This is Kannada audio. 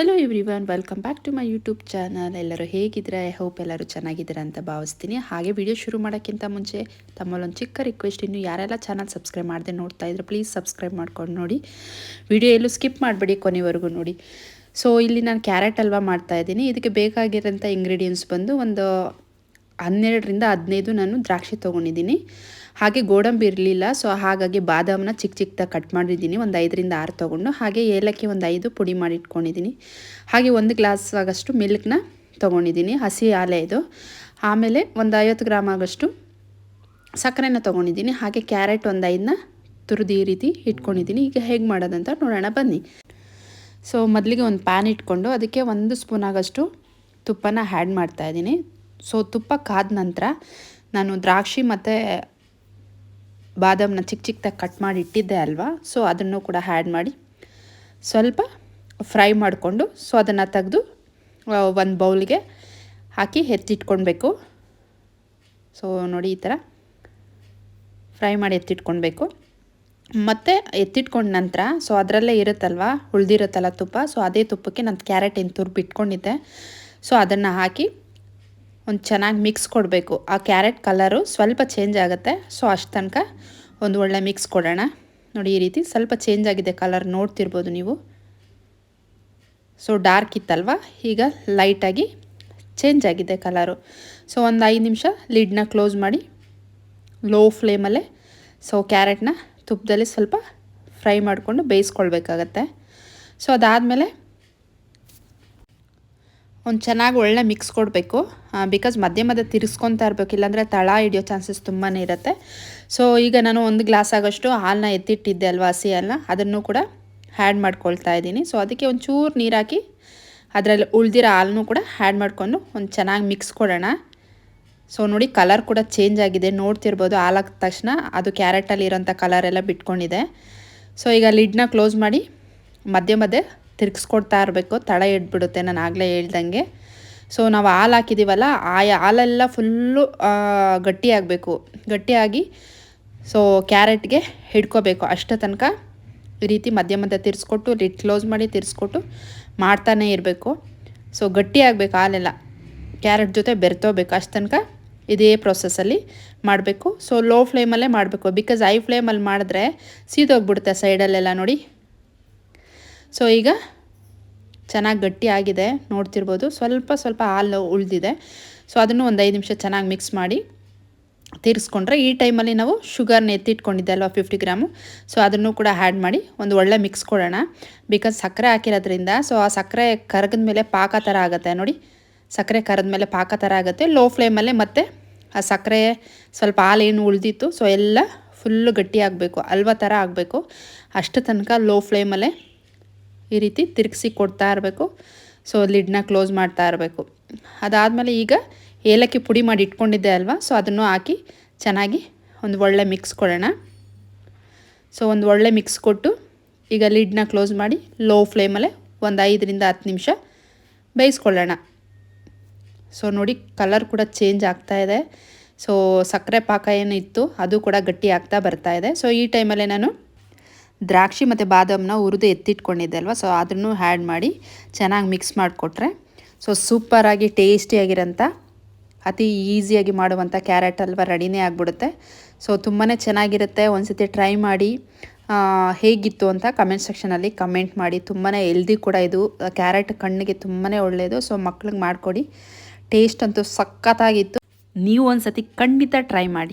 Hello everyone welcome back to my YouTube channel ಎಲ್ಲರೂ ಹೇಗಿದ್ರೆ ಐ ಹೋಪ್ ಎಲ್ಲರೂ ಚೆನ್ನಾಗಿದ್ದೀರಾ ಅಂತ ಭಾವಿಸ್ತೀನಿ. ಹಾಗೆ ವಿಡಿಯೋ ಶುರು ಮಾಡೋಕ್ಕಿಂತ ಮುಂಚೆ ತಮ್ಮಲ್ಲೊಂದು ಚಿಕ್ಕ ರಿಕ್ವೆಸ್ಟ್ ಇನ್ನು ಯಾರೆಲ್ಲ ಚಾನಲ್ ಸಬ್ಸ್ಕ್ರೈಬ್ ಮಾಡದೆ ನೋಡ್ತಾ ಇದ್ರೆ ಪ್ಲೀಸ್ ಸಬ್ಸ್ಕ್ರೈಬ್ ಮಾಡ್ಕೊಂಡು ನೋಡಿ. ವಿಡಿಯೋ ಎಲ್ಲೂ ಸ್ಕಿಪ್ ಮಾಡಬೇಡಿ ಕೊನೆವರೆಗೂ ನೋಡಿ. ಸೊ ಇಲ್ಲಿ ನಾನು ಕ್ಯಾರೆಟ್ ಹಲ್ವಾ ಮಾಡ್ತಾ ಇದ್ದೀನಿ. ಇದಕ್ಕೆ ಬೇಕಾಗಿರೋಂಥ ಇಂಗ್ರೀಡಿಯೆಂಟ್ಸ್ ಬಂದು ಒಂದು ಹನ್ನೆರಡರಿಂದ ಹದಿನೈದು ನಾನು ದ್ರಾಕ್ಷಿ ತೊಗೊಂಡಿದ್ದೀನಿ. ಹಾಗೆ ಗೋಡಂಬಿ ಇರಲಿಲ್ಲ ಸೊ ಹಾಗಾಗಿ ಬಾದಾಮನ್ನ ಚಿಕ್ಕ ಚಿಕ್ಕದಾಗಿ ಕಟ್ ಮಾಡಿದ್ದೀನಿ. ಒಂದು ಐದರಿಂದ ಆರು ತೊಗೊಂಡು, ಹಾಗೆ ಏಲಕ್ಕಿ ಒಂದು ಐದು ಪುಡಿ ಮಾಡಿ ಇಟ್ಕೊಂಡಿದ್ದೀನಿ. ಹಾಗೆ ಒಂದು ಗ್ಲಾಸ್ ಆಗಷ್ಟು ಮಿಲ್ಕ್ನ ತೊಗೊಂಡಿದ್ದೀನಿ, ಹಸಿ ಹಾಲೆ ಇದು. ಆಮೇಲೆ ಒಂದು ಐವತ್ತು ಗ್ರಾಮ್ ಆಗಷ್ಟು ಸಕ್ಕರೆನ ತೊಗೊಂಡಿದ್ದೀನಿ. ಹಾಗೆ ಕ್ಯಾರೆಟ್ ಒಂದು ಐದನ್ನ ತುರಿದು ಈ ರೀತಿ ಇಟ್ಕೊಂಡಿದ್ದೀನಿ. ಈಗ ಹೇಗೆ ಮಾಡೋದಂತ ನೋಡೋಣ, ಬನ್ನಿ. ಸೊ ಮೊದಲಿಗೆ ಒಂದು ಪ್ಯಾನ್ ಇಟ್ಕೊಂಡು, ಅದಕ್ಕೆ ಒಂದು ಸ್ಪೂನ್ ಆಗೋಷ್ಟು ತುಪ್ಪನ ಆ್ಯಡ್ ಮಾಡ್ತಾಯಿದ್ದೀನಿ ಸೊ ತುಪ್ಪ ಕಾದ ನಂತರ ನಾನು ದ್ರಾಕ್ಷಿ ಮತ್ತು ಬಾದಾಮನ್ನ ಚಿಕ್ಕ ಚಿಕ್ಕದಾಗಿ ಕಟ್ ಮಾಡಿ ಇಟ್ಟಿದ್ದೆ ಅಲ್ವಾ? ಸೊ ಅದನ್ನು ಕೂಡ ಆ್ಯಡ್ ಮಾಡಿ ಸ್ವಲ್ಪ ಫ್ರೈ ಮಾಡಿಕೊಂಡು ಸೊ ಅದನ್ನು ತೆಗೆದು ಒಂದು ಬೌಲ್ಗೆ ಹಾಕಿ ಎತ್ತಿಟ್ಕೊಳ್ಬೇಕು. ಸೊ ನೋಡಿ ಈ ಥರ ಫ್ರೈ ಮಾಡಿ ಎತ್ತಿಟ್ಕೊಳ್ಬೇಕು. ಮತ್ತು ಎತ್ತಿಟ್ಕೊಂಡ ನಂತರ, ಸೊ ಅದರಲ್ಲೇ ಇರುತ್ತಲ್ವ, ಉಳ್ದಿರುತ್ತಲ್ಲ ತುಪ್ಪ, ಸೊ ಅದೇ ತುಪ್ಪಕ್ಕೆ ನಾನು ಕ್ಯಾರೆಟ್ ಏನು ತುರ್ಬಿಟ್ಕೊಂಡಿದ್ದೆ ಸೊ ಅದನ್ನು ಹಾಕಿ ಒಂದು ಚೆನ್ನಾಗಿ ಮಿಕ್ಸ್ ಕೊಡಬೇಕು. ಆ ಕ್ಯಾರೆಟ್ ಕಲರು ಸ್ವಲ್ಪ ಚೇಂಜ್ ಆಗುತ್ತೆ. ಸೊ ಅಷ್ಟು ತನಕ ಒಂದು ಒಳ್ಳೆ ಮಿಕ್ಸ್ ಕೊಡೋಣ. ನೋಡಿ, ಈ ರೀತಿ ಸ್ವಲ್ಪ ಚೇಂಜ್ ಆಗಿದೆ ಕಲರ್ ನೋಡ್ತಿರ್ಬೋದು ನೀವು. ಸೊ ಡಾರ್ಕ್ ಇತ್ತಲ್ವ? ಈಗ ಲೈಟಾಗಿ ಚೇಂಜ್ ಆಗಿದೆ ಕಲರು ಸೊ ಒಂದು ಐದು ನಿಮಿಷ ಲಿಡ್ನ ಕ್ಲೋಸ್ ಮಾಡಿ ಲೋ ಫ್ಲೇಮಲ್ಲೇ ಸೊ ಕ್ಯಾರೆಟ್ನ ತುಪ್ಪದಲ್ಲಿ ಸ್ವಲ್ಪ ಫ್ರೈ ಮಾಡಿಕೊಂಡು ಬೇಯಿಸ್ಕೊಳ್ಬೇಕಾಗತ್ತೆ. ಸೊ ಅದಾದಮೇಲೆ ಒಂದು ಚೆನ್ನಾಗಿ ಒಳ್ಳೆ ಮಿಕ್ಸ್ ಕೊಡಬೇಕು. ಬಿಕಾಸ್ ಮಧ್ಯೆ ಮಧ್ಯೆ ತಿರ್ಸ್ಕೊತಾ ಇರಬೇಕು. ಇಲ್ಲಾಂದರೆ ತಳ ಹಿಡಿಯೋ ಚಾನ್ಸಸ್ ತುಂಬಾ ಇರುತ್ತೆ. ಸೊ ಈಗ ನಾನು ಒಂದು ಗ್ಲಾಸ್ ಆಗೋಷ್ಟು ಹಾಲನ್ನ ಎತ್ತಿಟ್ಟಿದ್ದೆ ಅಲ್ವಾ ಹಸಿ ಹಾಲನ್ನ ಅದನ್ನು ಕೂಡ ಹ್ಯಾಡ್ ಮಾಡ್ಕೊಳ್ತಾ ಇದ್ದೀನಿ. ಸೊ ಅದಕ್ಕೆ ಒಂದು ಚೂರು ನೀರು ಹಾಕಿ ಅದರಲ್ಲಿ ಉಳ್ದಿರೋ ಹಾಲನ್ನು ಕೂಡ ಹ್ಯಾಡ್ ಮಾಡಿಕೊಂಡು ಒಂದು ಚೆನ್ನಾಗಿ ಮಿಕ್ಸ್ ಕೊಡೋಣ. ಸೊ ನೋಡಿ ಕಲರ್ ಕೂಡ ಚೇಂಜ್ ಆಗಿದೆ. ನೋಡ್ತಿರ್ಬೋದು ಹಾಲಾದ ತಕ್ಷಣ ಅದು ಕ್ಯಾರೆಟಲ್ಲಿ ಇರೋಂಥ ಕಲರೆಲ್ಲ ಬಿಟ್ಕೊಂಡಿದೆ. ಸೊ ಈಗ ಲಿಡ್ನ ಕ್ಲೋಸ್ ಮಾಡಿ ಮಧ್ಯೆ ಮಧ್ಯೆ ತಿರ್ಗಿಸ್ಕೊಡ್ತಾ ಇರಬೇಕು, ತಳ ಇಟ್ಬಿಡುತ್ತೆ ನಾನು ಆಗಲೇ ಹೇಳ್ದಂಗೆ. ಸೊ ನಾವು ಹಾಲು ಹಾಕಿದ್ದೀವಲ್ಲ ಆ ಹಾಲೆಲ್ಲ ಫುಲ್ಲು ಗಟ್ಟಿಯಾಗಬೇಕು. ಗಟ್ಟಿಯಾಗಿ ಸೊ ಕ್ಯಾರೆಟ್ಗೆ ಹಿಡ್ಕೋಬೇಕು. ಅಷ್ಟು ತನಕ ಈ ರೀತಿ ಮಧ್ಯ ಮಧ್ಯ ತಿರ್ಸ್ಕೊಟ್ಟು ಲಿಟ್ ಕ್ಲೋಸ್ ಮಾಡಿ ತಿರ್ಸ್ಕೊಟ್ಟು ಮಾಡ್ತಾನೇ ಇರಬೇಕು. ಸೊ ಗಟ್ಟಿ ಆಗಬೇಕು ಹಾಲೆಲ್ಲ. ಕ್ಯಾರೆಟ್ ಜೊತೆ ಬೆರ್ತೋಬೇಕು ಅಷ್ಟು ತನಕ ಇದೇ ಪ್ರೊಸೆಸ್ಸಲ್ಲಿ ಮಾಡಬೇಕು. ಸೊ ಲೋ ಫ್ಲೇಮಲ್ಲೇ ಮಾಡಬೇಕು. ಬಿಕಾಸ್ ಐ ಫ್ಲೇಮಲ್ಲಿ ಮಾಡಿದ್ರೆ ಸೀದೋಗ್ಬಿಡುತ್ತೆ ಸೈಡಲ್ಲೆಲ್ಲ ನೋಡಿ. ಸೊ ಈಗ ಚೆನ್ನಾಗಿ ಗಟ್ಟಿ ಆಗಿದೆ, ನೋಡ್ತಿರ್ಬೋದು. ಸ್ವಲ್ಪ ಸ್ವಲ್ಪ ಹಾಲು ಉಳಿದಿದೆ. ಸೊ ಅದನ್ನು ಒಂದು ಐದು ನಿಮಿಷ ಚೆನ್ನಾಗಿ ಮಿಕ್ಸ್ ಮಾಡಿ ತೀರಿಸ್ಕೊಂಡ್ರೆ ಈ ಟೈಮಲ್ಲಿ ನಾವು ಶುಗರ್ನ ಎತ್ತಿಟ್ಕೊಂಡಿದ್ದೆ ಅಲ್ವಾ ಫಿಫ್ಟಿ ಗ್ರಾಮು. ಸೊ ಅದನ್ನು ಕೂಡ ಆ್ಯಡ್ ಮಾಡಿ ಒಂದು ಒಳ್ಳೆ ಮಿಕ್ಸ್ ಕೊಡೋಣ. ಬಿಕಾಸ್ ಸಕ್ಕರೆ ಹಾಕಿರೋದ್ರಿಂದ ಸೊ ಆ ಸಕ್ಕರೆ ಕರಗದ ಮೇಲೆ ಪಾಕ ಥರ ಆಗುತ್ತೆ. ನೋಡಿ, ಸಕ್ಕರೆ ಕರದ ಮೇಲೆ ಪಾಕ ಥರ ಆಗುತ್ತೆ. ಲೋ ಫ್ಲೇಮಲ್ಲೇ ಮತ್ತೆ ಆ ಸಕ್ಕರೆ ಸ್ವಲ್ಪ ಹಾಲು ಏನು ಉಳಿದಿತ್ತು. ಸೊ ಎಲ್ಲ ಫುಲ್ಲು ಗಟ್ಟಿ ಆಗಬೇಕು, ಅಲ್ವಾ ಥರ ಆಗಬೇಕು. ಅಷ್ಟು ತನಕ ಲೋ ಫ್ಲೇಮಲ್ಲೇ ಈ ರೀತಿ ತಿರುಗಿಸಿ ಕೊಡ್ತಾ ಇರಬೇಕು. ಸೊ ಲಿಡ್ನ ಕ್ಲೋಸ್ ಮಾಡ್ತಾ ಇರಬೇಕು. ಅದಾದಮೇಲೆ ಈಗ ಏಲಕ್ಕಿ ಪುಡಿ ಮಾಡಿ ಇಟ್ಕೊಂಡಿದ್ದೆ ಅಲ್ವಾ? ಸೊ ಅದನ್ನು ಹಾಕಿ ಚೆನ್ನಾಗಿ ಒಂದು ಒಳ್ಳೆ ಮಿಕ್ಸ್ ಕೊಡೋಣ. ಸೊ ಒಂದು ಒಳ್ಳೆ ಮಿಕ್ಸ್ ಕೊಟ್ಟು ಈಗ ಲಿಡ್ನ ಕ್ಲೋಸ್ ಮಾಡಿ ಲೋ ಫ್ಲೇಮಲ್ಲೇ ಒಂದು ಐದರಿಂದ ಹತ್ತು ನಿಮಿಷ ಬೇಯಿಸ್ಕೊಳ್ಳೋಣ. ಸೊ ನೋಡಿ ಕಲರ್ ಕೂಡ ಚೇಂಜ್ ಆಗ್ತಾ ಇದೆ. ಸೊ ಸಕ್ಕರೆ ಪಾಕ ಏನು ಇತ್ತು ಅದು ಕೂಡ ಗಟ್ಟಿ ಆಗ್ತಾ ಬರ್ತಾ ಇದೆ. ಸೊ ಈ ಟೈಮಲ್ಲೇ ನಾನು ದ್ರಾಕ್ಷಿ ಮತ್ತು ಬಾದಾಮನ್ನ ಹುರಿದು ಎತ್ತಿಟ್ಕೊಂಡಿದ್ದೆ ಅಲ್ವಾ ಸೊ ಅದನ್ನು ಆ್ಯಡ್ ಮಾಡಿ ಚೆನ್ನಾಗಿ ಮಿಕ್ಸ್ ಮಾಡಿಕೊಟ್ರೆ ಸೊ ಸೂಪರಾಗಿ ಟೇಸ್ಟಿಯಾಗಿರೋಂಥ ಅತಿ ಈಸಿಯಾಗಿ ಮಾಡುವಂಥ ಕ್ಯಾರೆಟ್ ಅಲ್ವಾ ರೆಡಿನೇ ಆಗಿಬಿಡುತ್ತೆ. ಸೊ ತುಂಬಾ ಚೆನ್ನಾಗಿರುತ್ತೆ. ಒಂದು ಟ್ರೈ ಮಾಡಿ ಹೇಗಿತ್ತು ಅಂತ ಕಮೆಂಟ್ ಸೆಕ್ಷನಲ್ಲಿ ಕಮೆಂಟ್ ಮಾಡಿ. ತುಂಬಾ ಹೆಲ್ದಿ ಕೂಡ ಇದು. ಕ್ಯಾರೆಟ್ ಕಣ್ಣಿಗೆ ತುಂಬಾ ಒಳ್ಳೆಯದು ಸೊ ಮಕ್ಳಿಗೆ ಮಾಡಿಕೊಡಿ. ಟೇಸ್ಟ್ ಅಂತೂ ಸಖತ್ತಾಗಿತ್ತು. ನೀವು ಒಂದು ಸತಿ ಖಂಡಿತ ಟ್ರೈ ಮಾಡಿ.